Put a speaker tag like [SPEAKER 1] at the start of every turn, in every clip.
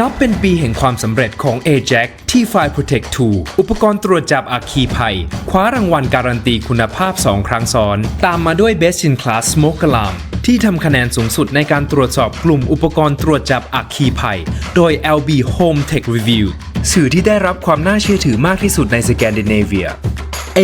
[SPEAKER 1] นับเป็นปีแห่งความสำเร็จของ Ajax ที่ Fire Protect 2 อุปกรณ์ตรวจจับอัคคีภัย คว้ารางวัลการันตีคุณภาพ 2 ครั้งซ้อน ตามมาด้วย Best in Class Smoke Alarm ที่ทำคะแนนสูงสุดในการตรวจสอบกลุ่มอุปกรณ์ตรวจจับอัคคีภัย โดย LB Home Tech Review สื่อที่ได้รับความน่าเชื่อถือมากที่สุดในสแกนดิเนเวีย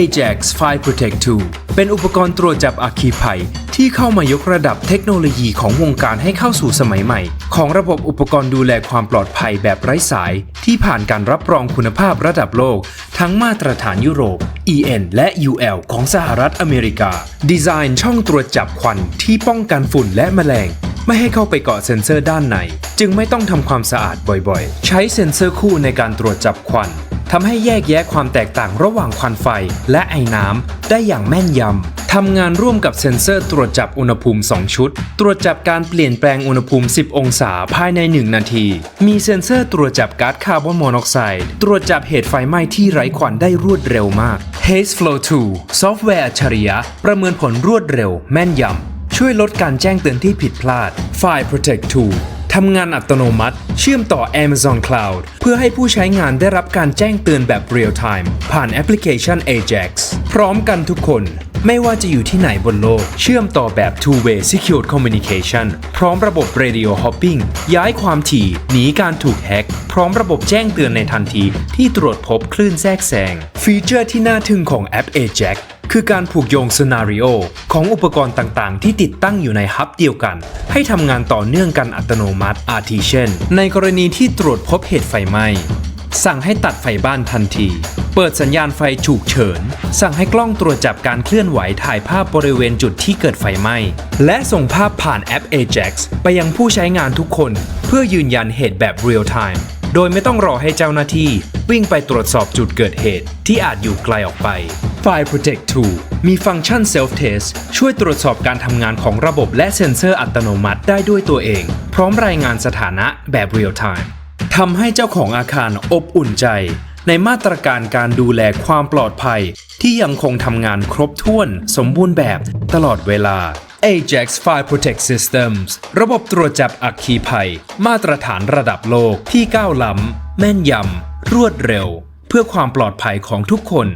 [SPEAKER 1] Ajax Fire Protect 2 เป็นอุปกรณ์ตรวจจับอัคคีภัย ที่เข้ามายกระดับเทคโนโลยีของวงการให้เข้าสู่สมัยใหม่ ของระบบอุปกรณ์ดูแลความปลอดภัยแบบไร้สาย ที่ผ่านการรับรองคุณภาพระดับโลก ทั้งมาตรฐานยุโรป EN และ UL ของสหรัฐอเมริกา ดีไซน์ช่องตรวจจับควันที่ป้องกันฝุ่นและแมลง ไม่ให้เข้าไปเกาะเซ็นเซอร์ด้านใน จึงไม่ต้องทำความสะอาดบ่อยๆ ใช้เซ็นเซอร์คู่ในการตรวจจับควันทำให้แยกแยะความแตกต่างระหว่างควันไฟและไอน้ำได้อย่างแม่นยำ ทำงานร่วมกับเซ็นเซอร์ตรวจจับอุณหภูมิ 2 ชุด ตรวจจับการเปลี่ยนแปลงอุณหภูมิ 10 องศาภายใน 1 นาที มีเซ็นเซอร์ตรวจจับก๊าซคาร์บอนมอนอกไซด์ตรวจจับเหตุไฟไหม้ที่ไร้ควันได้รวดเร็วมาก Haze Flow 2 ซอฟต์แวร์อัจฉริยะ ประเมินผลรวดเร็ว แม่นยำ ช่วยลดการแจ้งเตือนที่ผิดพลาด File Protect 2ทำงานอัตโนมัติ เชื่อมต่อ Amazon Cloud เพื่อให้ผู้ใช้งานได้รับการแจ้งเตือนแบบ Real Time ผ่านแอปพลิเคชัน Ajax พร้อมกันทุกคน ไม่ว่าจะอยู่ที่ไหนบนโลก เชื่อมต่อแบบ Two-way Secure Communication พร้อมระบบ Radio Hopping ย้ายความถี่ หนีการถูกแฮ็ก พร้อมระบบแจ้งเตือนในทันทีที่ตรวจพบคลื่นแทรกแซง ฟีเจอร์ที่น่าทึ่งของแอป Ajax คือการผูกโยงซีนารีโอของอุปกรณ์ต่างๆ ที่ติดตั้งอยู่ในฮับเดียวกัน ให้ทำงานต่อเนื่องกันอัตโนมัติ อาทิเช่น ในกรณีที่ตรวจพบเหตุไฟไหม้ สั่งให้ตัดไฟบ้านทันที เปิดสัญญาณไฟฉุกเฉิน สั่งให้กล้องตรวจจับการเคลื่อนไหวถ่ายภาพบริเวณจุดที่เกิดไฟไหม้ และส่งภาพผ่านแอป Ajax ไปยังผู้ใช้งานทุกคน เพื่อยืนยันเหตุแบบ Real Time โดยไม่ต้องรอให้เจ้าหน้าที่ วิ่งไปตรวจสอบจุดเกิดเหตุ ที่อาจอยู่ไกลออกไป Fire Protect 2 มีฟังก์ชัน Self Test ช่วยตรวจสอบการทำงานของระบบและเซ็นเซอร์อัตโนมัติได้ด้วยตัวเอง พร้อมรายงานสถานะแบบ Real Time ทำให้เจ้าของอาคารอบอุ่นใจ ในมาตรการการดูแลความปลอดภัย ที่ยังคงทำงานครบถ้วนสมบูรณ์แบบตลอดเวลา Ajax Fire Protect Systems ระบบตรวจจับอัคคีภัย มาตรฐานระดับโลกที่ก้าวล้ำ แม่นยำ รวดเร็ว เพื่อความปลอดภัยของทุกคน